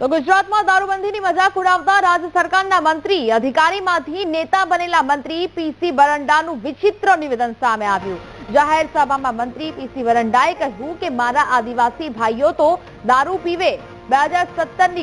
તો ગુજરાતમાં દારૂબંધીની મજાક ઉડાવતા રાજ્ય સરકારના મંત્રી, અધિકારીમાંથી નેતા બનેલા મંત્રી પીસી વરંડાનું વિચિત્ર નિવેદન સામે આવ્યું. જાહેર સભામાં મંત્રી પીસી વરંડાએ કહ્યું કે મારા આદિવાસી ભાઈઓ તો દારૂ પીવે. બે હજાર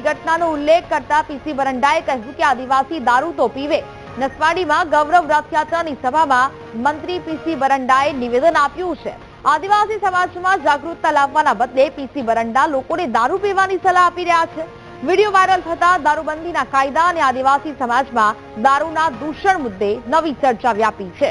ઘટનાનો ઉલ્લેખ કરતા પીસી વરંડાએ કહ્યું કે આદિવાસી દારૂ તો પીવે. નસવાડીમાં ગૌરવ રથયાત્રાની સભામાં મંત્રી પીસી વરંડાએ નિવેદન આપ્યું છે. આદિવાસી સમાજમાં જાગૃતતા લાવવાના બદલે પીસી વરંડા લોકોને દારૂ પીવાની સલાહ આપી રહ્યા છે. વીડિયો વાયરલ થતા દારૂબંધીના કાયદા અને આદિવાસી સમાજમાં દારૂના દૂષણ મુદ્દે નવી ચર્ચા વ્યાપી છે.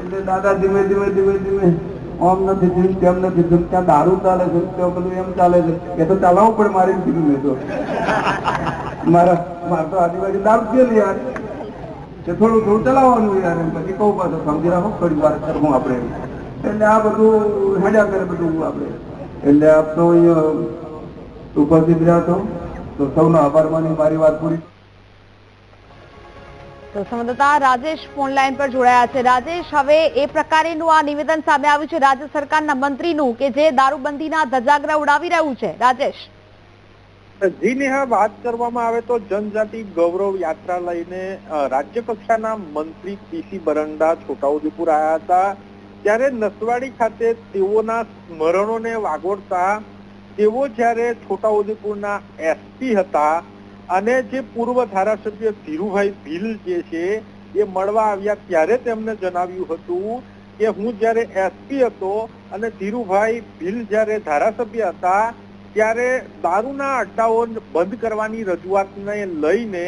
એટલે દાદા ધીમે ધીમે ધીમે ધીમે ત્યાં દારૂ ચાલે છે એમ ચાલે છે. એ તો ચલાવવું પડે મારી મારા મારે તો આદિવાસી દારૂ યાર. કે થોડું થોડું ચલાવવાનું યાર એમ પછી કહું પાછો, સમજી રાખો, થોડી વાર કરવું આપણે એટલે આ બધું હેડ્યા કરે બધું આપણે. એટલે આપ તો અહીંયા ઉપસ્થિત રહ્યા છો, તો સૌનો આભાર માની મારી વાત પૂરી. તો સંવાદદાતા રાજેશ ફોન લાઈન પર જોડાયા છે. રાજેશ, હવે એ પ્રકારેનું આ નિવેદન સામે આવ્યું છે. રાજ્ય સરકારના મંત્રીનું કે જે દારૂબંધીના ધજાગરા ઉડાવી રહ્યું છે. રાજેશ. જી નેહા વાત કરવામાં આવે તો જનજાતિ ગૌરવ યાત્રા લઈને રાજ્ય કક્ષાના મંત્રી પીસી બરંડા છોટાઉદેપુર આવ્યા હતા. ત્યારે નસવાડી ખાતે તેઓના સ્મરણોને વાગોળતા તેઓ જ્યારે છોટાઉદેપુરના એસપી હતા અને જે પૂર્વ ધારાસભ્ય ધીરુભાઈ ભીલ જે છે, એ મળવા આવ્યા ત્યારે તેમને જણાવ્યું હતું કે હું જ્યારે એસપી હતો અને ધીરુભાઈ ભીલ જ્યારે ધારાસભ્ય હતા ત્યારે દારૂના અડ્ડાઓ બંધ કરવાની રજૂઆતને લઈને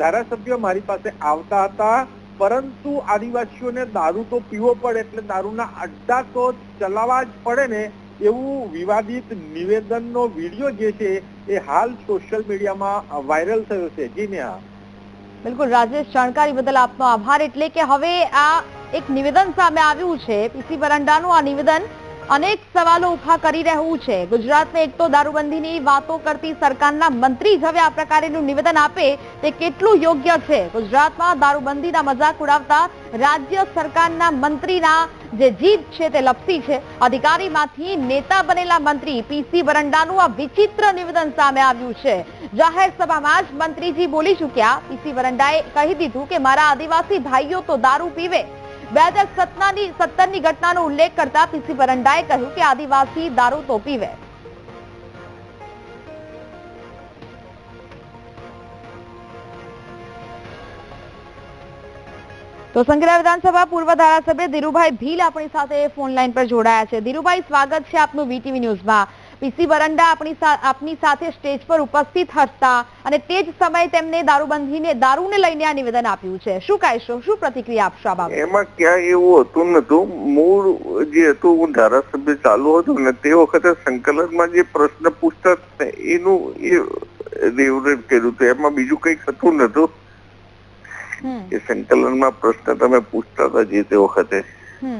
ધારાસભ્ય મારી પાસે આવતા હતા. પરંતુ આદિવાસીઓને દારૂ તો પીવો પડે, એટલે દારૂના અડ્ડા તો ચલાવવા જ પડે ને એવું વિવાદિત નિવેદનનો વીડિયો જે છે એ હાલ સોશિયલ મીડિયામાં વાયરલ થયો છે. જી બિલકુલ, રાજેશ જાણકારી બદલ આપનો આભાર. એટલે કે હવે આ એક નિવેદન સામે આવ્યું છે. પીસી બરંડાનું આ નિવેદન અનેક સવાલો ઊભા કરી રહ્યું છે. ગુજરાતને એક તો દારૂબંધીની વાતો કરતી સરકારના મંત્રી જ હવે આ પ્રકારેનું નિવેદન આપે તે કેટલું યોગ્ય છે? ગુજરાતમાં દારૂબંધીના મજાક ઉડાવતા રાજ્ય સરકારના મંત્રીના જે જીત છે તે લપસી છે. અધિકારીમાંથી નેતા બનેલા મંત્રી પીસી વરંડાનું આ વિચિત્ર નિવેદન સામે આવ્યું છે. જાહેર સભામાં જ મંત્રીજી બોલી ચૂક્યા. પીસી વરંડાએ કહી દીધું કે, મારા આદિવાસી ભાઈઓ તો દારૂ પીવે. બે હજાર સત્તરની ઘટનાનો ઉલ્લેખ કરતા પીસી પરંડાએ કહ્યું કે આદિવાસી દારૂ તો પીવે. તો સંગ્રહ વિધાનસભા પૂર્વ ધારાસભ્ય ધીરુભાઈ ભીલ આપણી સાથે ફોન લાઈન પર જોડાયા છે. ધીરુભાઈ, સ્વાગત છે આપનું વીટીવી ન્યૂઝમાં. પીસી વરંડા આપણી આપની સાથે સ્ટેજ પર ઉપસ્થિત હતા અને તે જ સમયે તેમને દારૂબંધીને દારૂને લઈને આ નિવેદન આપ્યું છે. શું કહેશો? શું પ્રતિક્રિયા આપશો આ બાબતે? એમાં ક્યાં એવું હતું નતું મૂળ જે હતું હું ધારાસભ્ય ચાલુ હતો ને તે વખતે સંકલનમાં જે પ્રશ્ન પૂછતા એનું એ રેવરેટ કર્યું હતું. એમાં બીજું કંઈક હતું નતું એ સંકલનમાં પ્રશ્ન તમે પૂછતા હતા જે તે વખતે.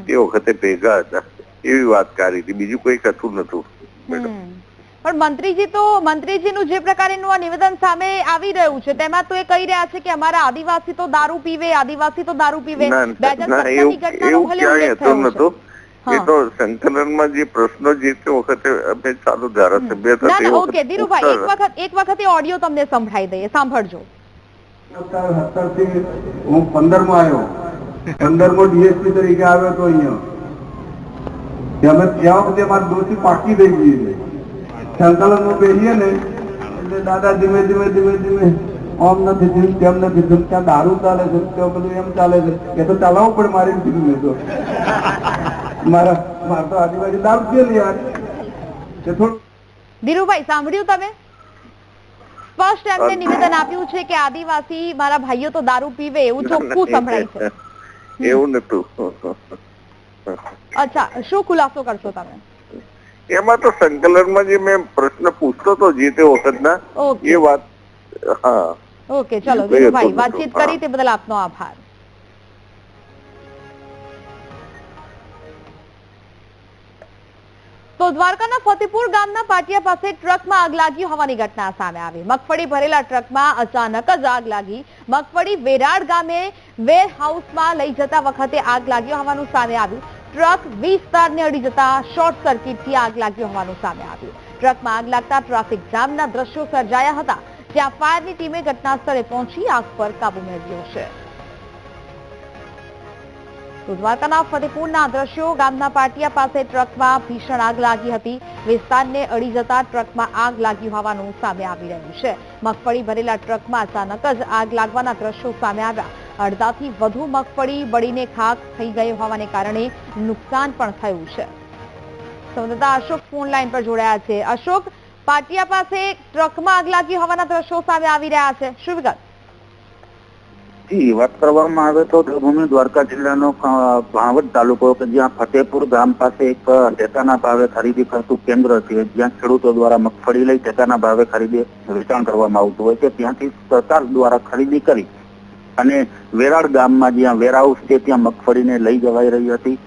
તે વખતે ભેગા હતા. એવી વાત કરી હતી. બીજું કંઈક હતું નતું મેડમ. પણ મંત્રીજી તો મંત્રીજીનું જે પ્રકારનું આ નિવેદન સામે આવી રહ્યું છે તેમાં તો એ કહી રહ્યા છે કે અમારા આદિવાસી તો દારૂ પીવે આદિવાસી તો દારૂ પીવે. એવું ક્યાંય હતું. નતું એ તો સંકલનમાં જે પ્રશ્નો જે તે વખતે અમે ચાલુ ધારાસભ્ય હતા ના તે ના વખતે ઓકે ધીરુભાઈ એક વખત એક વખત એ ઓડિયો તમને સંભળાઈ દઈએ. સાંભળજો. હું પંદરમાં આવ્યો. પંદરમાં ડીએસપી તરીકે આવ્યો તો અહીંયા. અમે ત્યાં વખતે અમારી દોષી પાકી થઈ ગઈ છે. સંકલનમાં પહેરીએ ને એટલે દાદા ધીમે ધીમે ધીમે ધીમે આમ નથી થયું તેમ નથી થયું. ત્યાં દારૂ ચાલે છે ત્યાં બધું એમ ચાલે છે. એ તો ચલાવવું પડે મારે કીધું મેં તો. મારા મારે તો આદિવાસી દારૂ છે યાર. કે થોડું ધીરુભાઈ સાંભળ્યું તમે? સ્પષ્ટ એમને નિવેદન આપ્યું છે કે આદિવાસી મારા ભાઈઓ તો દારૂ પીવે એવું ચોખ્ખું સંભળાય છે. એવું નતું. અચ્છા શું ખુલાસો કરશો તમે? એમાં તો સંકલનમાં જે મેં પ્રશ્ન પૂછતો હતો જે તે વખતના એ વાત હા. ઓકે ચલો હતું વાતચીત કરી તે બદલ આપનો આભાર. તો દ્વારકાના ફતેપુર ગામના પાટિયા પાસે ટ્રકમાં આગ લાગી હોવાની ઘટના સામે આવી. મગફળી ભરેલા ટ્રકમાં અચાનક જ આગ લાગી. મગફળી વેરાડ ગામે વેર હાઉસમાં લઈ જતા વખતે આગ લાગી હોવાનું સામે આવ્યું. ટ્રક વીસ તારને અડી જતા શોર્ટ સર્કિટથી આગ લાગી હોવાનું સામે આવ્યું. ટ્રકમાં આગ લાગતા ટ્રાફિક જામના દ્રશ્યો સર્જાયા હતા, જ્યાં ફાયરની ટીમે ઘટના પહોંચી આગ પર કાબુ મેળવ્યો છે. દ્વારકાના ફતેપુરના દ્રશ્યો, ગામના પાટિયા પાસે ટ્રકમાં ભીષણ આગ લાગી હતી. વિસ્તારને અડી જતા ટ્રકમાં આગ લાગી હોવાનું સામે આવી રહ્યું છે. મગફળી ભરેલા ટ્રકમાં અચાનક જ આગ લાગવાના દ્રશ્યો સામે આવ્યા. અડધાથી વધુ મગફળી બળીને ખાક થઈ ગઈ હોવાને કારણે નુકસાન પણ થયું છે. સંવાદદાતા અશોક ફોન લાઈન પર જોડાયા છે. અશોક, પાટિયા પાસે ટ્રકમાં આગ લાગી હોવાના દ્રશ્યો સામે આવી રહ્યા છે. શું વિગત? વાત કરવામાં આવે તો દેવભૂમિ દ્વારકા જિલ્લાનો ભાણવડ તાલુકો કે જ્યાં ફતેપુર ગામ પાસે એક ટેકાના ભાવે ખરીદી કરતું કેન્દ્ર છે, જ્યાં ખેડૂતો દ્વારા મગફળી લઈ ટેકાના ભાવે ખરીદી, વેચાણ કરવામાં આવતું હોય છે. ત્યાંથી સરકાર દ્વારા ખરીદી કરી અને વેરાડ ગામમાં જ્યાં વેરહાઉસ છે ત્યાં મગફળીને લઈ જવાઈ રહી હતી.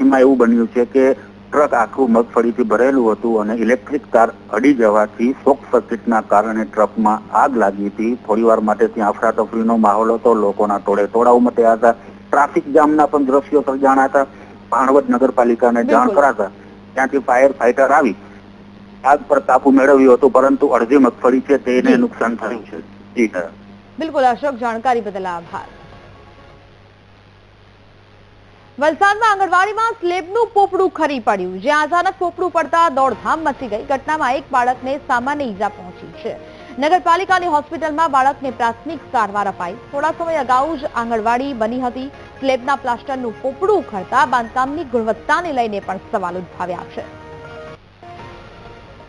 એમાં એવું બન્યું છે કે ટ્રક આખું મગફળીથી ભરેલું હતું અને ઇલેક્ટ્રિક કાર અડી જવાથી શોક સર્કિટના કારણે ટ્રકમાં આગ લાગી હતી. થોડી વાર માટે ત્યાં અફરાતફરીનો માહોલ હતો લોકોના ટોળે ટોળા ઉમટ્યા હતા. ટ્રાફિક જામના પણ દ્રશ્યો સર્જાણા હતા ભાણવડ નગરપાલિકાને જાણ કરાતા ત્યાંથી ફાયર ફાઈટર આવી. આગ પર કાબુ મેળવ્યો હતો પરંતુ અડધી મગફળી છે તેને નુકસાન થયું છે. જી. બિલકુલ, અશોક, જાણકારી બદલ આભાર. વલસાડમાં આંગણવાડીમાં સ્લેબનું પોપડું ખરી પડ્યું. જ્યાં અચાનક પોપડું પડતા દોડધામ મચી ગઈ. ઘટનામાં એક બાળકને સામાન્ય ઈજા પહોંચી છે. નગરપાલિકાની હોસ્પિટલમાં બાળકને પ્રાથમિક સારવાર અપાઈ. થોડા સમય અગાઉ જ આંગણવાડી બની હતી. સ્લેબના પ્લાસ્ટરનું પોપડું ઉખડતા બાંધકામની ગુણવત્તાને લઈને પણ સવાલ ઉઠાવ્યા છે.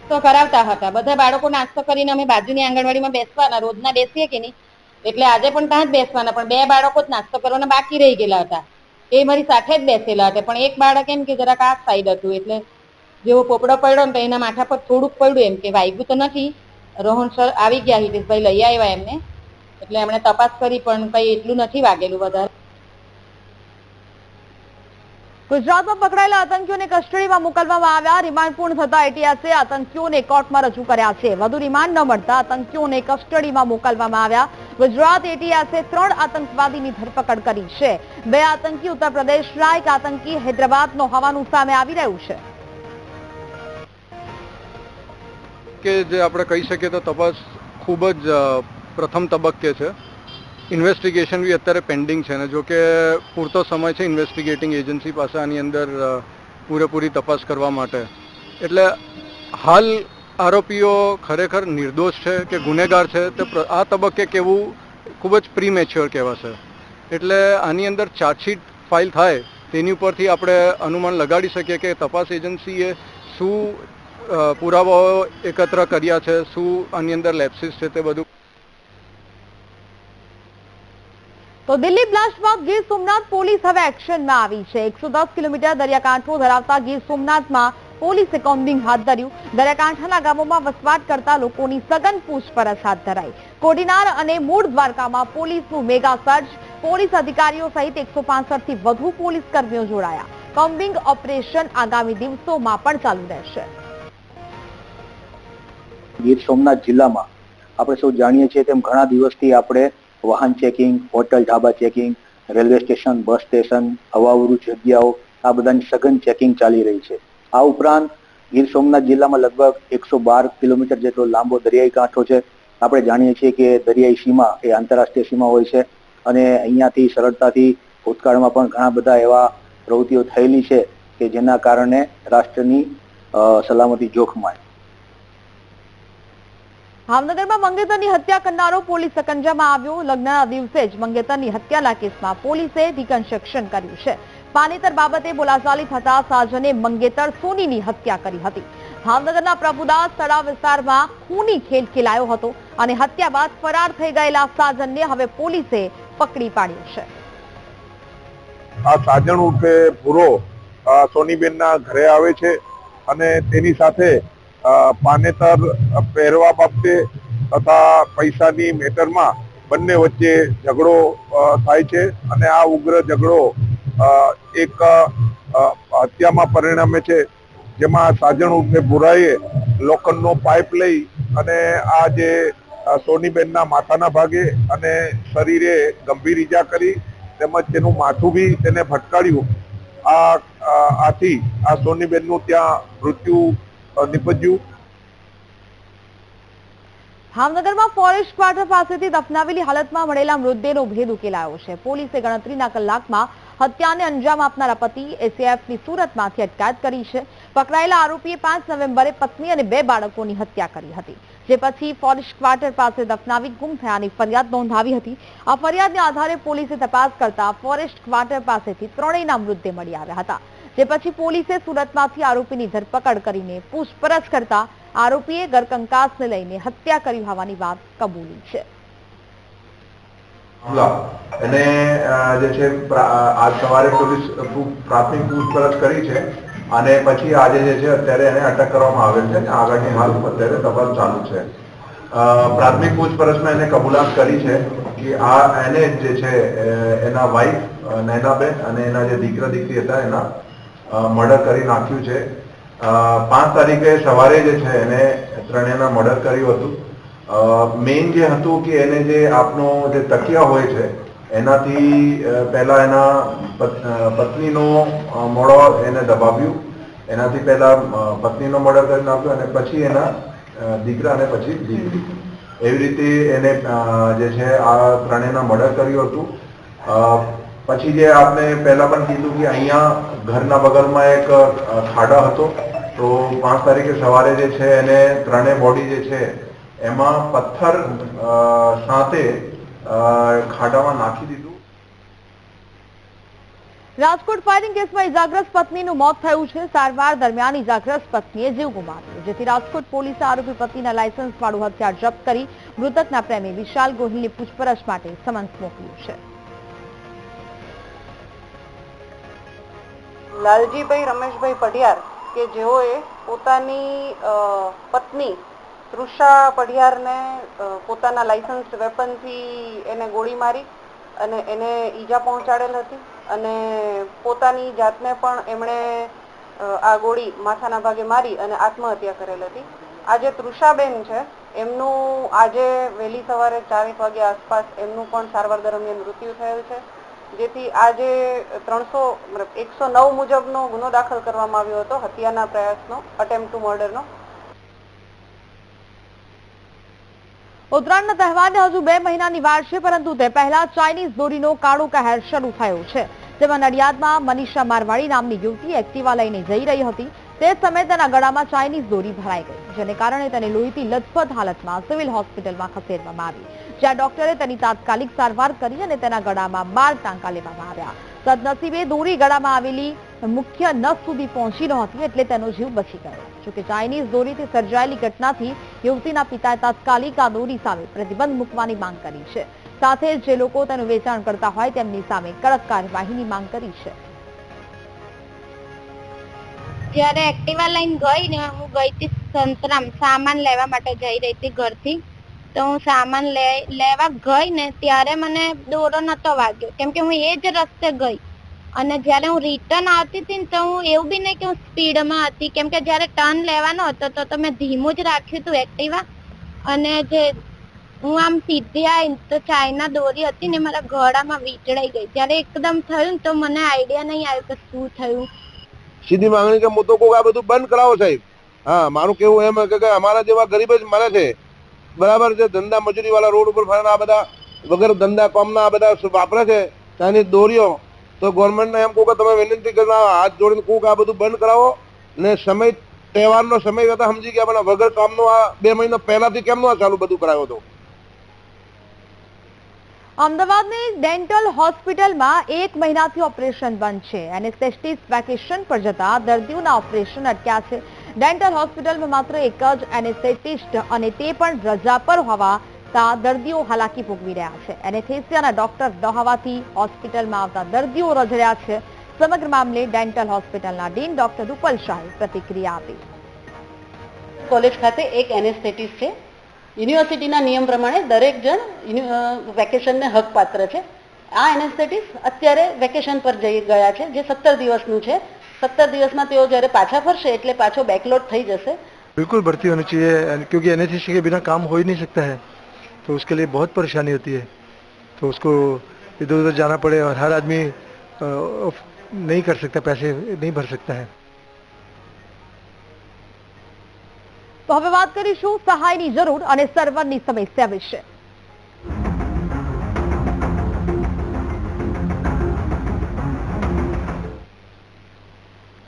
તો કરાવતા હતા. બધા બાળકો નાસ્તો કરીને અમે બાજુની આંગણવાડીમાં બેસવાના. રોજના બેસીએ કે નહીં? એટલે આજે પણ ત્યાં જ બેસવાના, પણ બે બાળકો જ નાસ્તો કરવાના બાકી રહી ગયેલા હતા. એ મારી સાથે જ બેસેલા હતા, પણ એક બાળક એમ કે જરાક આ સાઈડ હતું, એટલે જેવો પોપડો પડ્યો ને તો એના માથા પર થોડુંક પડ્યું એમ કે વાગ્યું તો નથી. રોહન સર આવી ગયા, હિતેશભાઈ લઈ આવ્યા એમને. એટલે એમણે તપાસ કરી, પણ કઈ એટલું નથી વાગેલું વધારે. ગુજરાતમાં પકડાયેલા આતંકીઓને કસ્ટડીમાં મોકલવામાં આવ્યા. રિમાન્ડ પૂર્ણ થતા એટીએસે આતંકીઓને કોર્ટમાં રજૂ કર્યા છે. વધુ રિમાન્ડ ન મળતા આતંકીઓને કસ્ટડીમાં મોકલવામાં આવ્યા. ગુજરાત એટીએસે ત્રણ આતંકવાદીની ધરપકડ કરી છે. બે આતંકી ઉત્તર પ્રદેશના, એક આતંકી હૈદરાબાદનો હોવાનું સામે આવી રહ્યું છે. કે જે આપણે કહી શકીએ તો તપાસ ખૂબ જ પ્રથમ તબક્કે છે. ઇન્વેસ્ટિગેશન બી અત્યારે પેન્ડિંગ છે ને જો કે પૂરતો સમય છે ઇન્વેસ્ટિગેટિંગ એજન્સી પાસે આની અંદર પૂરેપૂરી તપાસ કરવા માટે એટલે હાલ આરોપીઓ ખરેખર નિર્દોષ છે કે ગુનેગાર છે તે આ તબક્કે કેવું ખૂબ જ પ્રીમેચ્યોર કહેવાશે એટલે આની અંદર ચાર્જશીટ ફાઇલ થાય તેની ઉપરથી આપણે અનુમાન લગાડી શકીએ કે તપાસ એજન્સીએ શું પુરાવાઓ એકત્ર કર્યા છે શું આની અંદર લેપ્સિસ છે તે બધું તો દિલ્હી બ્લાસ્ટમાં ગીર સોમનાથ પોલીસ હવે એક્શનમાં આવી છે. એકસો કિલોમીટર દરિયાકાંઠો ધરાવતા ગીર સોમનાથમાં પોલીસે કોમ્બિંગ હાથ ધર્યું. દરિયાકાંઠાના ગામોમાં વસવાટ કરતા લોકોની સઘન પૂછપરછ હાથ ધરાઈ. કોડીનાર અને મૂળ દ્વારકામાં પોલીસનું મેગા સર્ચ. પોલીસ અધિકારીઓ સહિત એકસો થી વધુ પોલીસ કર્મીઓ જોડાયા. કોમ્બિંગ ઓપરેશન આગામી દિવસોમાં પણ ચાલુ રહેશે. ગીર સોમનાથ જિલ્લામાં આપણે સૌ જાણીએ છીએ તેમ ઘણા દિવસથી આપણે વાહન checking hotel dhaba checking railway station bus station હવાવરૂ જગ્યાઓ, આ બધાની સઘન ચેકિંગ ચાલી રહી છે. આ ઉપરાંત ગીર સોમનાથ જિલ્લામાં લગભગ એકસો બાર કિલોમીટર જેટલો લાંબો દરિયાઈ કાંઠો છે. આપણે જાણીએ છીએ કે દરિયાઈ સીમા એ આંતરરાષ્ટ્રીય સીમા હોય છે અને અહીંયાથી સરળતાથી ભૂતકાળમાં પણ ઘણા બધા એવા પ્રવૃત્તિઓ થયેલી છે કે જેના કારણે રાષ્ટ્રની સલામતી જોખમાય. ભાવનગરમાં મંગેતરની હત્યા કરનારો પોલીસ સકંજામાં આવ્યો. લગ્નના દિવસે જ મંગેતરની હત્યાના કેસમાં પોલીસે રિકન્સ્ટ્રક્શન કર્યું છે. પાનેતર બાબતે બોલાચાલી થતા સાજને મંગેતર સોનીની હત્યા કરી હતી. ભાવનગરના પ્રભુદાસ તળાવ વિસ્તારમાં ખૂની ખેલ ખેલાયો હતો અને હત્યા બાદ ફરાર થઈ ગયેલા સાજનને હવે પોલીસે પકડી પાડ્યો છે. આ સાજન ઉર્ફે પૂરો સોનીબેનના ઘરે આવે છે અને તેની સાથે પાનેતર પહેરવા બાબતે તથા પૈસાની મેટરમાં બંને વચ્ચે ઝઘડો થાય છે અને આ ઉગ્ર ઝઘડો એક હત્યામાં પરિણમે છે. જેમાં સાજણ ઉર્ફે ભુરાએ લોખંડનો પાઇપ લઈ અને આ જે સોનીબેનના માથાના ભાગે અને શરીરે ગંભીર ઈજા કરી તેમજ તેનું માથું બી તેને ફટકાર્યું. આ આથી આ સોનીબેનનું ત્યાં મૃત્યુ અ, ભાવનગરમાં ફોરેસ્ટ ક્વાર્ટર પાસેથી દફનાવેલી હાલતમાં મળેલા મૃતદેહનો ભેદ ઉકેલાયો છે. પોલીસે ગણતરીના કલાકમાં હત્યાને અંજામ આપનારા પતિ એસીએફની સુરતમાંથી અટકાયત કરી છે. પકડાયેલા આરોપીએ પાંચ નવેમ્બરે પત્ની અને બે બાળકોની હત્યા કરી હતી. જે પછી ફોરેસ્ટ ક્વાર્ટર પાસે દફનાવી ગુમ થયાની ફરિયાદ નોંધાવી હતી. આ ફરિયાદને આધારે પોલીસે તપાસ કરતા ફોરેસ્ટ ક્વાર્ટર પાસેથી ત્રણેયના મૃતદેહ મળી આવ્યા હતા. જે પછી પોલીસે સુરતમાંથી આરોપીની ધરપકડ કરીને પૂછપરછ કરતા આરોપીએ ગરકંકાસને લઈને હત્યા કરી હોવાની વાત કબૂલી છે. અને જે છે આજ સવારે પોલીસ પ્રાથમિક પૂછપરછ કરી છે અને પછી આજે જે છે, અત્યારે એને અટક કરવામાં આવેલ છે આગળની હાલ અત્યારે તપાસ ચાલુ છે. પ્રાથમિક પૂછપરછમાં એને કબૂલાત કરી છે કે આ, એને જે છે એના વાઈફ નૈનાબેન અને એના જે દીકરા દીકરી હતા, એના મર્ડર કરી નાખ્યું છે. પાંચ તારીખે સવારે જે છે એને ત્રણેયના મર્ડર કર્યું હતું. મેઇન જે હતું કે એને જે આપનો જે તકિયા હોય છે, એનાથી પહેલાં એના પત- પત્નીનો મોડો એને દબાવ્યું. એનાથી પહેલા પત્નીનો મર્ડર કરી નાખ્યો અને પછી એના દીકરા અને પછી દીકરી. એવી રીતે એને જે છે આ ત્રણેયના મર્ડર કર્યું હતું. પછી જે આપને પહેલા પણ કીધું કે અહીંયા ઘરના બગલમાં એક ખાડા હતો. તો પાંચ તારીખે સવારે જે છે એને ત્રણેય બોડી જે છે એમાં પથ્થર સાથે ખાડામાં નાખી દીધું. રાજકોટ ફાયરિંગ કેસમાં ઇજાગ્રસ્ત પત્નીનું મોત થયું છે. સારવાર દરમિયાન ઇજાગ્રસ્ત પત્નીએ જીવ ગુમાવ્યો જેથી રાજકોટ પોલીસે આરોપી પત્નીના લાયસન્સ વાળું હથિયાર જપ્ત કરી મૃતકના પ્રેમી વિશાલ ગોહિલની પૂછપરછ માટે સમન્સ મોકલ્યું છે. લાલજીભાઈ, રમેશભાઈ પઢિયાર કે જેઓએ પોતાની પત્ની તૃષા પઢિયારને પોતાના લાયસન્સ વેપનથી એને ગોળી મારી અને એને ઈજા પહોંચાડેલ હતી અને પોતાની જાતને પણ એમણે આ ગોળી માથાના ભાગે મારી અને આત્મહત્યા કરેલ હતી. આ જે તૃષાબેન છે. એમનું આજે વહેલી સવારે ચારેક વાગ્યા આસપાસ એમનું પણ સારવાર દરમિયાન મૃત્યુ થયેલ છે. જેથી આજે ત્રણસો એકસો નવ મુજબનો ગુનો દાખલ કરવામાં આવ્યો હતો, હત્યાના પ્રયાસનો અટેમ્પ ટુ મર્ડરનો ઉત્તરાયણના તહેવારને હજુ બે મહિનાની વાર છે, પરંતુ તે પહેલા ચાઇનીઝ દોરીનો કાળો કહેર શરૂ થયો છે. જેમાં નડિયાદમાં મનીષા મારવાડી નામની યુવતી એક્ટિવા લઈને જઈ રહી હતી. તે સમયે તેના ગળામાં ચાઇનીઝ દોરી ભરાઈ ગઈ, જેને કારણે તેને લોહીથી લથપથ હાલતમાં સિવિલ હોસ્પિટલમાં ખસેડવામાં આવી. જ્યાં ડોક્ટરે તેની તાત્કાલિક સારવાર કરી અને તેના ગળામાં બાર ટાંકા લેવામાં આવ્યા. સદનસીબે દોરી ગળામાં આવેલી મુખ્ય નસ સુધી પહોંચી નહોતી એટલે તેનો જીવ બચી ગયો. જોકે ચાઇનીઝ દોરીથી સર્જાયેલી ઘટનાથી યુવતીના પિતાએ તાત્કાલિક આ દોરી સામે પ્રતિબંધ મૂકવાની માંગ કરી છે. સાથે જે લોકો તેનું વેચાણ કરતા હોય તેમની સામે કડક કાર્યવાહીની માંગ કરી છે. જ્યારે એક્ટિવા લઈને ગઈ ને હું ગઈ હતી સંતરામ સામાન લેવા માટે જઈ રહી હતી ઘરથી તો હું સામાન લેવા ગઈ ને ત્યારે મને દોરો નતો વાગ્યો. કેમ કે હું એ જ રસ્તે ગઈ. અને જ્યારે હું રિટર્ન આવતી હતી ને તો હું એવું બી નહીં કે હું સ્પીડમાં હતી. કેમ કે જ્યારે ટર્ન લેવાનો હતો તો તો મેં ધીમું જ રાખ્યું હતું એક્ટિવા અને જે હું આમ સીધી આવી તો ચાઇના દોરી હતી ને મારા ગળામાં વીંટળાઈ ગઈ. જ્યારે એકદમ થયું ને તો મને આઈડિયા નહીં આવ્યો કે શું થયું. સીધી માંગણી કે મુદ્દો તો આ બધું બંધ કરાવો સાહેબ. હા, મારું કેવું એમ કે અમારા જેવા ગરીબ જ મરે છે. બરાબર છે, ધંધા મજૂરી વાળા રોડ ઉપર ફરે આ બધા વગર ધંધા કામના આ બધા વાપરે છે? ત્યાંની દોરીઓ. તો ગવર્મેન્ટને એમ કહું કે તમે વિનંતી કરવા હાથ જોડીને કહું કે આ બધું બંધ કરાવો. ને સમય, તહેવારનો સમય હતા સમજી ગયા, પણ વગર કામનો આ બે મહિના પહેલાથી કેમનું આ ચાલુ બધું કરાયો હતો? અમદાવાદની ડેન્ટલ હોસ્પિટલમાં એક મહિનાથી ઓપરેશન બંધ છે. એનેસ્થેટિસ્ટ વેકેશન પર જતા દર્દીઓના ઓપરેશન અટક્યા છે. ડેન્ટલ હોસ્પિટલમાં માત્ર એક જ એનેસ્થેટિસ્ટ અને તે પણ રજા પર હોવાતા દર્દીઓ હાલાકી ભોગવી રહ્યા છે. એનેસ્થેસિયાના ડોક્ટર ન હોવાથી હોસ્પિટલમાં આવતા દર્દીઓ રજડ્યા છે. સમગ્ર મામલે ડેન્ટલ હોસ્પિટલના ડીન ડોક્ટર રૂપલ શાહે પ્રતિક્રિયા આપી. કોલેજ ખાતે એક એનેસ્થેટિસ્ટ છે. યુનિવર્સિટીના નિયમ પ્રમાણે દરેક જણ વેકેશનને હકપાત્ર છે. આ એનેસ્થેટિસ્ટ અત્યારે વેકેશન પર જઈ ગયા છે, જે સત્તર દિવસનું છે. સત્તર દિવસમાં તેઓ જ્યારે પાછા ફરશે એટલે પાછો બેકલોડ થઈ જશે बिल्कुल भर्ती होनी चाहिए क्योंकि एन के बिना काम हो ही नहीं सकता है तो उसके लिए बहुत परेशानी होती है तो उसको इधर उधर जाना पड़े और हर आदमी अ, नहीं कर सकता पैसे नहीं भर सकता है તો હવે વાત કરીશું સહાયની જરૂર અને સર્વરની સમસ્યા વિશે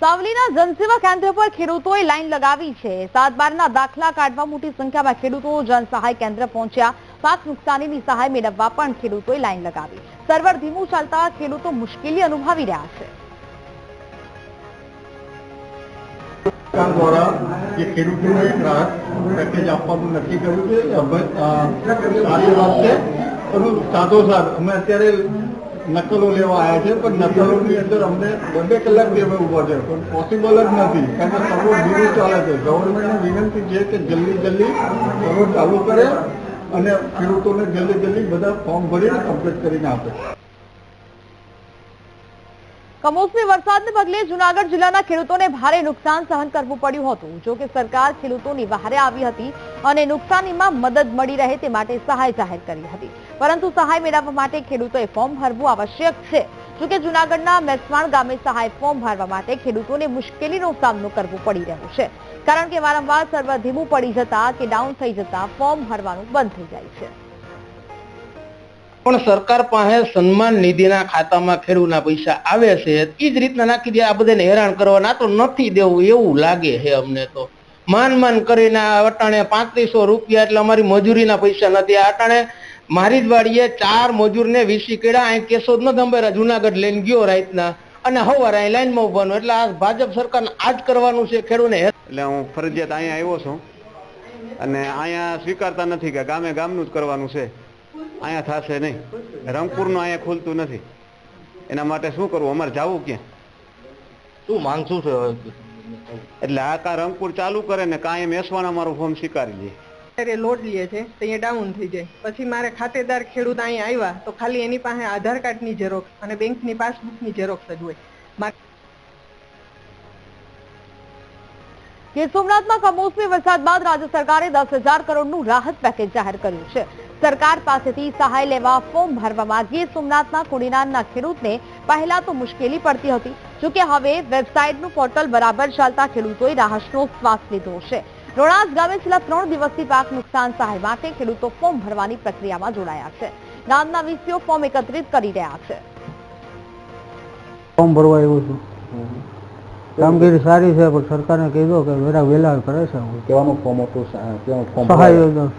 સાવલીના જનસેવા કેન્દ્ર પર ખેડૂતોએ લાઈન લગાવી છે. સાત બારના દાખલા કાઢવા મોટી સંખ્યામાં ખેડૂતો જનસહાય કેન્દ્ર પહોંચ્યા. પાક નુકસાનીની સહાય મેળવવા પણ ખેડૂતોએ લાઈન લગાવી. સર્વર ધીમું ચાલતા ખેડૂતો મુશ્કેલી અનુભવી રહ્યા છે. દ્વારા જે ખેડૂતોને પેકેજ આપવાનું નક્કી કર્યું છે. સારી સાથોસાથ અમે અત્યારે નકલો લેવા આવ્યા છે, પણ નકલોની અંદર અમને બે બે કલાક બે ઊભા છે, પણ પોસિબલ જ નથી. કારણ કે સર્વો ધીરે ચાલે છે. ગવર્મેન્ટને વિનંતી છે કે જલ્દી જલ્દી સર્વો ચાલુ કરે અને ખેડૂતોને જલ્દી જલ્દી બધા ફોર્મ ભરીને કમ્પ્લીટ કરીને આપે. કમોસમી વરસાદને પગલે જૂનાગઢ જિલ્લાના ખેડૂતોને ભારે નુકસાન સહન કરવું પડ્યું હતું. જો કે સરકાર ખેડૂતોની વહારે આવી હતી અને નુકસાનીમાં મદદ મળી રહે તે માટે સહાય જાહેર કરી હતી. પરંતુ સહાય મેળવવા માટે ખેડૂતોએ ફોર્મ ભરવું આવશ્યક છે. જો કે જુનાગઢના મેસવાણ ગામે સહાય ફોર્મ ભરવા માટે ખેડૂતોને મુશ્કેલીનો સામનો કરવો પડી રહ્યો છે. કારણ કે વારંવાર સર્વર ધીમું પડી જતા કે ડાઉન થઈ જતા ફોર્મ ભરવાનું બંધ થઈ જાય છે. પણ સરકાર પાસે સન્માન નિધિના ખાતામાં ખેડૂતના પૈસા આવે છે એ જ રીતના નાખી દે, આ બધાને હેરાન કરવાના તો નથી દેવું એવું લાગે છે અમને તો. માન માન કરીને અટાણે પાંત્રીસો રૂપિયા એટલે અમારી મજૂરીના પૈસા નથી. અટાણે મારી જ વાડીએ ચાર મજૂરને વીસી કેળા, અહીં કેસો જ નથી અંબેરા જુનાગઢ લઈને ગયો રાતના. અને હવારે અહીં લાઈનમાં ઉભાનું એટલે આ ભાજપ સરકારને આ જ કરવાનું છે ખેડૂતને એટલે હું ફરજિયાત અહીંયા આવ્યો છું. અને અહીંયા સ્વીકારતા નથી કે ગામે ગામનું જ કરવાનું છે. અહીંયા થશે નહીં. રંગપુરનું અહીંયા ખુલતું નથી. એના માટે શું કરવું? અમારે જવું ક્યાં? શું માંગ શું છે એટલે આ કા રંગપુર ચાલુ કરે ને કાંઈ મેસવાના મારું ફોર્મ સ્વીકારી લે. લોડ લે છે તો અહીંયા ડાઉન થઈ જાય. પછી મારે ખાતેદાર ખેડૂત અહીંયા આવ્યા તો ખાલી એની પાસે આધાર કાર્ડની ઝેરોક્સ અને બેંકની પાસબુકની ઝેરોક્ષ જ હોય. ગીર સોમનાથમાં કમોસમી વરસાદ બાદ રાજ્ય સરકારે દસ હજાર કરોડનું રાહત પેકેજ જાહેર કર્યું છે. સરકાર પાસેથી સહાય લેવા ફોર્મ ભરવામાં ગીર સોમનાથના કુડીનારના ખેડૂતને પહેલા તો મુશ્કેલી પડતી હતી. જોકે હવે વેબસાઇટનું પોર્ટલ બરાબર ચાલતા ખેડૂતોએ રાહતનો શ્વાસ લીધો છે. રોણાસ ગામે છેલ્લા ત્રણ દિવસથી પાક નુકસાન સહાય માટે ખેડૂતો ફોર્મ ભરવાની પ્રક્રિયામાં જોડાયા છે. ગામના વીસીઓ ફોર્મ એકત્રિત કરી રહ્યા છે. ફોર્મ ભરવા આવ્યો છું. કામગીરી સારી છે પણ સરકારને કહી કે વેરા વેલા કરે છે. કેવાનું ફોર્મ હતું કેવાનું ફોર્મ સહાય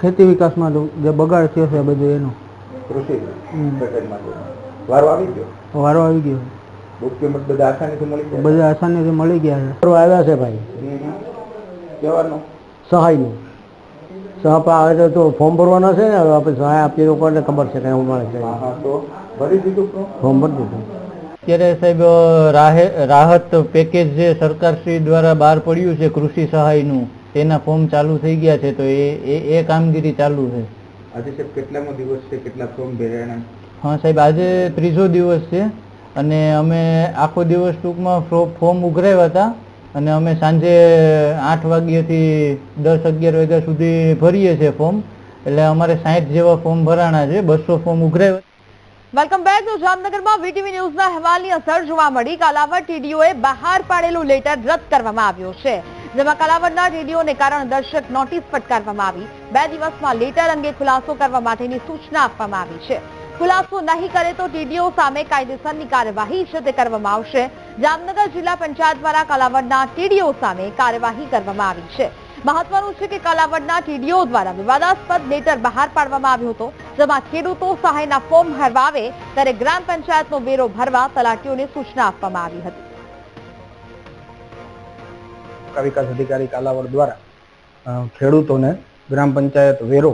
ખેતી વિકાસમાં જે બગાડ થયો છે બધું એનો. કૃષિ વારો આવી ગયો? વારો આવી ગયો. ડોક્યુમેન્ટ બધા આસાનીથી મળી ગયા? બધા આસાનીથી મળી ગયા છે. આવ્યા છે ભાઈ. કેવાનું સહાયનું. સહાય આવે તો ફોર્મ ભરવાના છે ને હવે આપણે સહાય આપીએ લોકોને ખબર છે કે હું મળે છે. ભરી દીધું ફોર્મ ભરી દીધું. અત્યારે સાહેબ રાહત પેકેજ જે સરકારશ્રી દ્વારા બહાર પડ્યું છે કૃષિ સહાયનું તેના ફોર્મ ચાલુ થઈ ગયા છે તો એ કામગીરી ચાલુ છે. આજે સાહેબ કેટલામો દિવસ છે કેટલા ફોર્મ ભરાયા હા સાહેબ આજે ત્રીજો દિવસ છે અને અમે આખો દિવસ ટૂંકમાં ફોર્મ ઉઘરાવ્યા હતા અને અમે સાંજે આઠ વાગ્યાથી દસ અગિયાર વાગ્યા સુધી ભરીએ છીએ ફોર્મ. એટલે અમારે સાઠ જેવા ફોર્મ ભરાણા છે બસો ફોર્મ ઉઘરાવ્યા. વેલકમ બેક તો જામનગરમાં વીટીવી ન્યૂઝના અહેવાલની અસર જોવા મળી. કાલાવડ ટીડીઓએ બહાર પાડેલું લેટર રદ કરવામાં આવ્યો છે. જેમાં કાલાવડના રેડિયોને કારણે દર્શક નોટિસ ફટકારવામાં આવી. બે દિવસમાં લેટર અંગે ખુલાસો કરવા માટેની સૂચના આપવામાં આવી છે. ખુલાસો નહીં કરે તો ટીડીઓ સામે કાયદેસરની કાર્યવાહી છે તે કરવામાં આવશે. જામનગર જિલ્લા પંચાયત દ્વારા કાલાવડના ટીડીઓ સામે કાર્યવાહી કરવામાં આવી છે. મહત્વનું છે કે કાલાવડના ટીડીઓ દ્વારા વિવાદાસ્પદ લેટર બહાર પાડવામાં આવ્યો હતો, જેમાં ખેડૂતો સહાયના ફોર્મ ભરવા ત્યારે ગ્રામ પંચાયતનો વેરો ભરવા તલાટીઓને સૂચના આપવામાં આવી હતી. તાલુકા વિકાસ અધિકારી કાલાવડ દ્વારા ખેડૂતોને ગ્રામ પંચાયત વેરો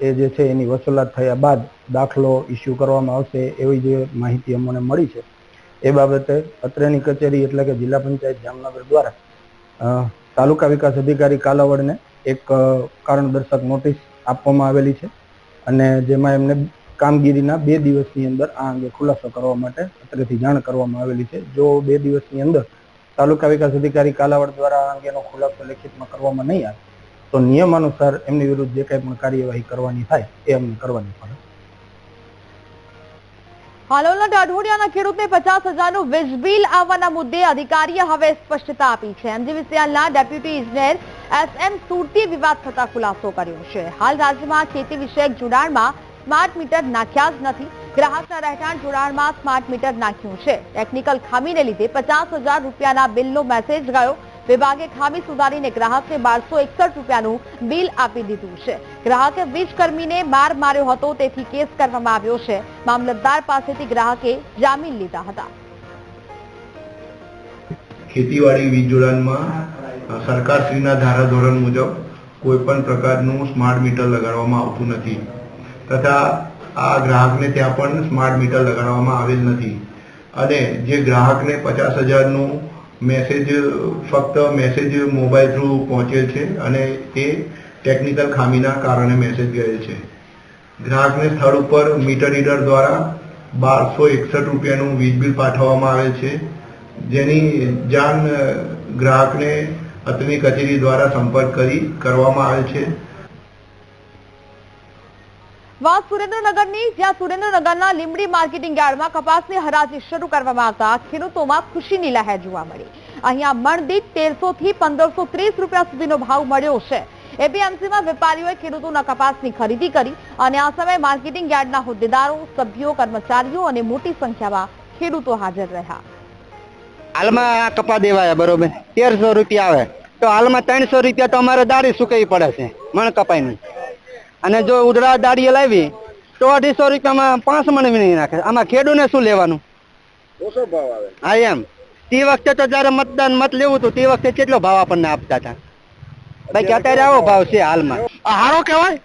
એ જે છે એની વસૂલાત થયા બાદ દાખલો ઇસ્યુ કરવામાં આવશે એવી જે માહિતી અમને મળી છે. એ બાબતે અત્રેની કચેરી એટલે કે જિલ્લા પંચાયત જામનગર દ્વારા તાલુકા વિકાસ અધિકારી કાલાવડને એક કારણદર્શક નોટિસ આપવામાં આવેલી છે અને જેમાં એમને કામગીરીના બે દિવસની અંદર આ અંગે ખુલાસો કરવા માટે અત્રેથી જાણ કરવામાં આવેલી છે. જો બે દિવસની અંદર તાલુકા વિકાસ અધિકારી કાલાવડ દ્વારા આ અંગેનો ખુલાસો લેખિતમાં કરવામાં નહીં આવે, તો નિયમાનુસાર એમની વિરુદ્ધ જે કંઈ પણ કાર્યવાહી કરવાની થાય, એ અમને કરવાની પડે. હાલોલના ટાઢોડિયાના ખેડૂતને પચાસ હજારનું વીજ બિલ આવવાના મુદ્દે અધિકારીએ હવે સ્પષ્ટતા આપી છે. એમજીવીસીએલના ડેપ્યુટી ઇજનેર એસ એમ સુરતીએ વિવાદ થતા ખુલાસો કર્યો છે. હાલ રાજ્યમાં ખેતી વિષયક જોડાણમાં સ્માર્ટ મીટર નાખ્યા જ નથી. ગ્રાહકના રહેઠાણ જોડાણમાં સ્માર્ટ મીટર નાખ્યું છે. ટેકનિકલ ખામીને લીધે પચાસ રૂપિયાના બિલનો મેસેજ ગયો. વિભાગે ખામી સુધારીને ગ્રાહકને બારસો એકસઠ રૂપિયાનું બિલ આપી દીધું છે. ગ્રાહકે વીજ માર માર્યો હતો, તેથી કેસ કરવામાં આવ્યો છે. મામલતદાર પાસેથી ગ્રાહકે જામીન લીધા હતા. ખેતીવાડી વીજ જોડાણમાં સરકારશ્રીના ધારાધોરણ મુજબ કોઈ પણ પ્રકારનું સ્માર્ટ મીટર લગાડવામાં આવતું નથી. તથા આ ગ્રાહકને ત્યાં પણ સ્માર્ટ મીટર લગાડવામાં આવેલ નથી. અને જે ગ્રાહકને પચાસ હજારનું મેસેજ ફક્ત મેસેજ મોબાઈલ થ્રુ પહોંચેલ છે અને તે ટેકનિકલ ખામીના કારણે મેસેજ ગયેલ છે. ગ્રાહકને સ્થળ ઉપર મીટર રીડર દ્વારા બારસો એકસઠ રૂપિયાનું વીજ બિલ પાઠવવામાં આવેલ છે, જેની જાણ ગ્રાહકને અત્રની કચેરી દ્વારા સંપર્ક કરી કરવામાં આવેલ છે. વાત સુરેન્દ્રનગરની, જ્યાં સુરેન્દ્રનગરના લીંબડી માર્કેટિંગ યાર્ડમાં કપાસની હરાજી શરૂ કરવામાં આવતા ખેડૂતોમાં ખુશીની લહેર જોવા મળી. અહીંયા મણદીઠ તેરસો થી પંદરસો રૂપિયા સુધીનો ભાવ મળ્યો છે. એપીએમસીમાં વેપારીઓએ ખેડૂતોના કપાસની ખરીદી કરી અને આ સમયે માર્કેટિંગ યાર્ડના હોદ્દેદારો, સભ્યો, કર્મચારીઓ અને મોટી સંખ્યામાં ખેડૂતો હાજર રહ્યા. હાલમાં કપા દેવાયા, બરોબર. તેરસો રૂપિયા આવે. તો હાલમાં ત્રણસો રૂપિયા તો અમારે દાડી સુકવી પડે છે, મણ કપાઈની. અને જો ઉધડા દાડીએ લાવી તો અઢીસો રૂપિયામાં પાંચ મણ વીણી નાખે. આમાં ખેડૂને શું લેવાનું? ઓછો ભાવ આવે. હા એમ. તે વખતે તો જયારે મતદાન મત લેવું હતું તે વખતે કેટલો ભાવ આપણને આપતા હતા? બાકી અત્યારે આવો ભાવ છે હાલમાં? આ હારો કહેવાય?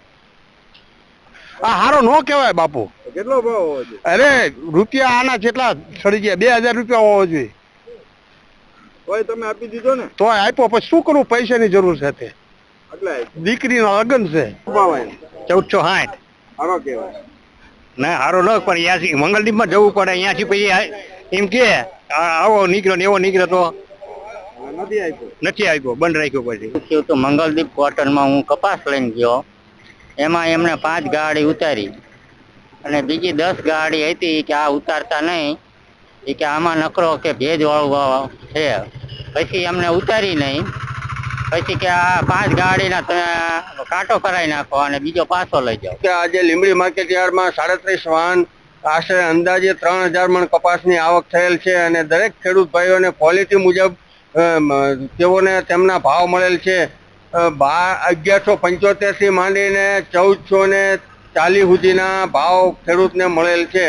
આ હારો નો કહેવાય બાપુ. કેટલો ભાવ હોવો જોઈએ? અરે રૂપિયા આના જેટલા સડી ગયા. બે હજાર રૂપિયા હોવો જોઈએ. તોય તમે આપી દીધો ને? તો આપ્યો પછી શું કરવું પૈસાની જરૂર છે તે. દીકરીના લગ્ન છે. ચૌદ છો ચૌદસો સાઠ. સારો કહેવાય. ના સારો ન પણ અહીંયાથી મંગલદીપમાં જવું પડે અહીંયાથી પછી એમ કે આવો નીકળ્યો ને એવો નીકળ્યો તો નથી આપ્યો. આવ્યો બંધ રાખ્યો પછી. તો મંગલદીપ કોટનમાં હું કપાસ લઈને ગયો. એમાં એમને પાંચ ગાડી ઉતારી. અને બીજી દસ ગાડી હતી કે આ ઉતારતા નહીં. એ કે આમાં નકરો કે ભેજવાળો વાળું છે. પછી એમને ઉતારી નહીં. પછી કે આ પાંચ ગાડીના તમે કાંટો કરાવી નાખો અને બીજો પાછો લઈ જાઓ. કે આજે લીંબડી માર્કેટ યાર્ડમાં સાડત્રીસ વાહન આશરે અંદાજે ત્રણ હજાર મણ કપાસની આવક થયેલ છે અને દરેક ખેડૂત ભાઈઓને ક્વોલિટી મુજબ તેઓને તેમના ભાવ મળેલ છે. બાર અગિયારસો પંચોતેરથી માંડીને ચૌદસો ને ચાલીસ સુધીના ભાવ ખેડૂતને મળેલ છે.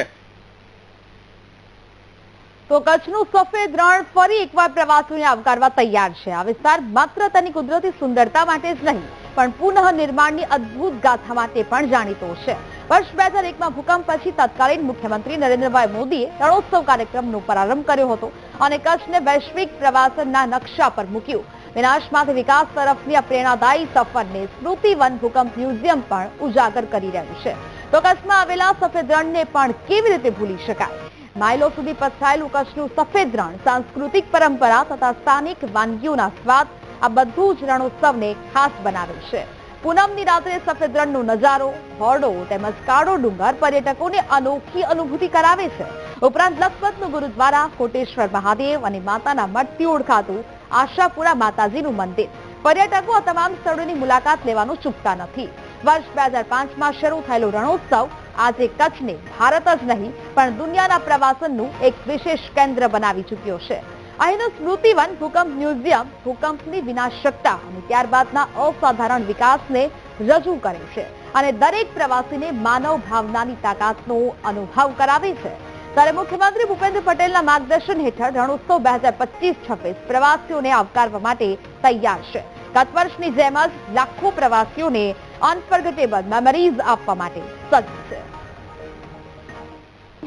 તો કચ્છનું સફેદ રણ ફરી એકવાર પ્રવાસીઓને આવકારવા તૈયાર છે. આ વિસ્તાર માત્ર તેની કુદરતી સુંદરતા માટે જ નહીં, પણ પુનઃ નિર્માણની અદ્ભુત ગાથા માટે પણ જાણીતો છે. વર્ષ બે હજાર એકમાં ભૂકંપ પછી તત્કાલીન મુખ્યમંત્રી નરેન્દ્રભાઈ મોદીએ રણોત્સવ કાર્યક્રમનો પ્રારંભ કર્યો હતો અને કચ્છને વૈશ્વિક પ્રવાસનના નકશા પર મૂક્યું. વિનાશમાંથી વિકાસ તરફની આ પ્રેરણાદાયી સફરને સ્મૃતિવન ભૂકંપ મ્યુઝિયમ પણ ઉજાગર કરી રહ્યું છે. તો કચ્છમાં આવેલા સફેદ રણને પણ કેવી રીતે ભૂલી શકાય? માઇલો સુધી પથરાયેલું કચ્છનું સફેદ રણ, સાંસ્કૃતિક પરંપરા તથા સ્થાનિક વાનગીઓના સ્વાદ આ બધું જ રણોત્સવને ખાસ બનાવે છે. પૂનમની રાત્રે સફેદ રણનો નજારો, હોડો તેમજ કાળો ડુંગર પર્યટકોને અનોખી અનુભૂતિ કરાવે છે. ઉપરાંત લખપતનું ગુરુદ્વારા, કોટેશ્વર મહાદેવ અને માતાના મઠથી ઓળખાતું આશાપુરા માતાજીનું મંદિર. પર્યટકો આ તમામ સ્થળોની મુલાકાત લેવાનું ચૂકતા નથી. વર્ષ બે હજાર પાંચમાં શરૂ થયેલો રણોત્સવ આજે કચ્છને ભારત જ નહીં, પણ દુનિયાના પ્રવાસનનું એક વિશેષ કેન્દ્ર બનાવી ચૂક્યો છે. અહીંનું સ્મૃતિવન ભૂકંપ મ્યુઝિયમ, ભૂકંપની વિનાશકતા અને ત્યારબાદના અસાધારણ વિકાસને રજૂ કરે છે અને દરેક પ્રવાસીને માનવ ભાવનાની તાકાતનો અનુભવ કરાવે છે. ત્યારે મુખ્યમંત્રી ભૂપેન્દ્ર પટેલના માર્ગદર્શન હેઠળ રણોત્સવ બે હજાર પચીસ છવ્વીસ પ્રવાસીઓને આવકારવા માટે તૈયાર છે. ગત વર્ષની જેમ જ લાખો પ્રવાસીઓને અનફર્ગેટેબલ મેમરીઝ આપવા માટે સજ્જ છે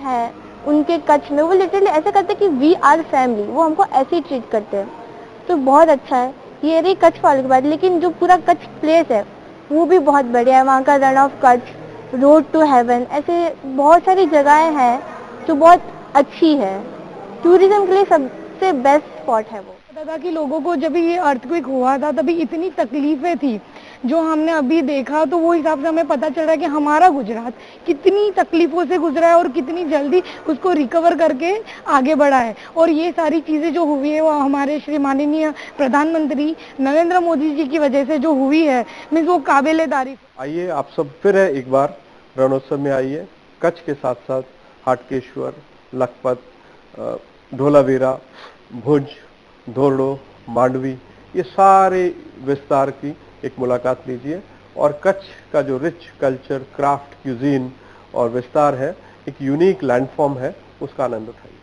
है उनके कच्छ में वो लिटरली ऐसा करते हैं कि वी आर फैमिली वो हमको ऐसे ही ट्रीट करते हैं तो बहुत अच्छा है ये रही कच्छ वाले की बात लेकिन जो पूरा कच्छ प्लेस है वो भी बहुत बढ़िया है वहाँ का Rann of Kutch road to heaven ऐसे बहुत सारी जगहें हैं जो बहुत अच्छी है टूरिज्म के लिए सबसे बेस्ट स्पॉट है वो। पता था कि लोगों को जब ये अर्थक्वेक हुआ था तभी इतनी तकलीफें थी जो हमने अभी देखा तो वो हिसाब से हमें पता चल रहा है कि हमारा गुजरात कितनी तकलीफों से गुजरा है और कितनी जल्दी उसको रिकवर करके आगे बढ़ा है। और ये सारी चीज़ें जो हुई है वो हमारे श्री माननीय प्रधानमंत्री नरेंद्र मोदी जी की वजह से जो हुई है मीन्स वो काबिल तारीफ़ आइए आप सब फिर है एक बार रणोत्सव में आइए कच्छ के साथ साथ हाटकेश्वर लखपत अ, धोलावीरा भुज धोरडो मांडवी ये सारे विस्तार की एक मुलाकात लीजिए और कच्छ का जो रिच कल्चर क्राफ्ट क्यूजीन और विस्तार है एक यूनिक लैंडफॉर्म है उसका आनंद उठाइए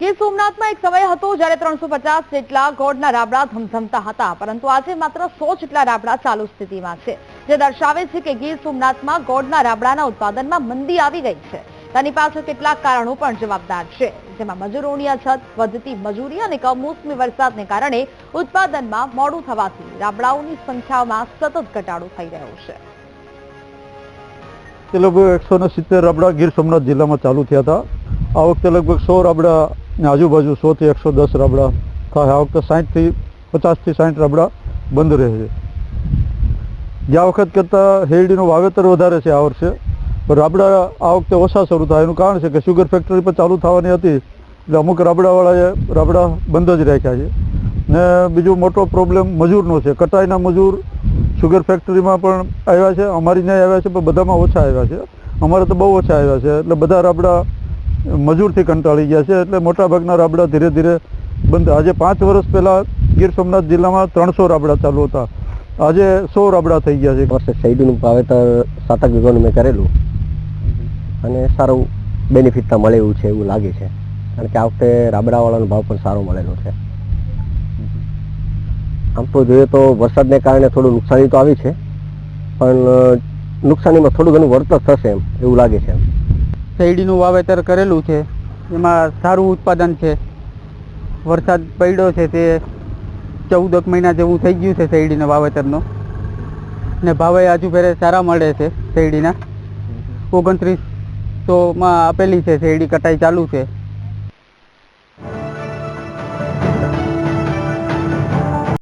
ગીર સોમનાથમાં એક સમય હતો જ્યારે ત્રણસો પચાસ જેટલા ગોળના રાબડા ધમધમતા હતા પરંતુ આજે માત્ર સો જેટલા રાબડા ચાલુ સ્થિતિમાં છે જે દર્શાવે છે કે ગીર સોમનાથમાં ગોળના રાબડાના ઉત્પાદનમાં મંદી આવી ગઈ છે તેની પાછળ કેટલાક કારણો પણ જવાબદાર છે, જેમાં મજૂરોની અછત, વધતી મજૂરી અને કમોસમી વરસાદને કારણે ઉત્પાદનમાં મોડું થવાથી રાબડાઓની સંખ્યામાં સતત ઘટાડો થઈ રહ્યો છે. લગભગ એકસો ને સિત્તેર રાબડા ગીર સોમનાથ જિલ્લામાં ચાલુ થયા હતા. આ વખતે લગભગ સો રાબડા ને આજુબાજુ સો થી એકસો દસ રાબડા થાય. આ વખતે સાહીઠથી પચાસથી સાઠ રાબડા બંધ રહે છે. ગયા વખત કરતાં શેરડીનું વાવેતર વધારે છે આ વર્ષે. રાબડા આ વખતે ઓછા શરૂ થાય. એનું કારણ છે કે શુગર ફેક્ટરી પણ ચાલુ થવાની હતી. એટલે અમુક રાબડાવાળાએ રાબડા બંધ જ રાખ્યા છે. ને બીજો મોટો પ્રોબ્લેમ મજૂરનો છે. કટાઈના મજૂર શુગર ફેક્ટરીમાં પણ આવ્યા છે. અમારી ત્યાં આવ્યા છે, પણ બધામાં ઓછા આવ્યા છે. અમારે તો બહુ ઓછા આવ્યા છે. એટલે બધા રાબડા મજૂરથી કંટાળી ગયા છે. એટલે મોટાભાગના રાબડા ધીરે ધીરે બંધ. આજે પાંચ વર્ષ પહેલાં ગીર સોમનાથ જિલ્લામાં ત્રણસો રાબડા ચાલુ હતા. આજે સો રાબડા થઈ ગયા છે. વર્ષે શેરડીનું વાવેતર સાતક વીઘાનું મેં કરેલું. અને સારું બેનિફિટ મળે એવું છે, એવું લાગે છે. કારણ કે આ વખતે રાબડાવાળાનો ભાવ પણ સારો મળેલો છે. આમ તો જોઈએ તો વરસાદને કારણે થોડું નુકસાની તો આવી છે, પણ નુકસાનીમાં થોડું ઘણું વળતર થશે એમ, એવું લાગે છે શેરડીનું વાવેતર કરેલું છે, એમાં સારું ઉત્પાદન છે. વરસાદ પડ્યો છે તે ચૌદક મહિના જેવું થઈ ગયું છે શેરડીના વાવેતરનો. ને ભાવે હજુ ફેરે સારા મળે છે શેરડીના. ઓગણત્રીસોમાં આપેલી છે શેરડી કટાઈ ચાલુ છે.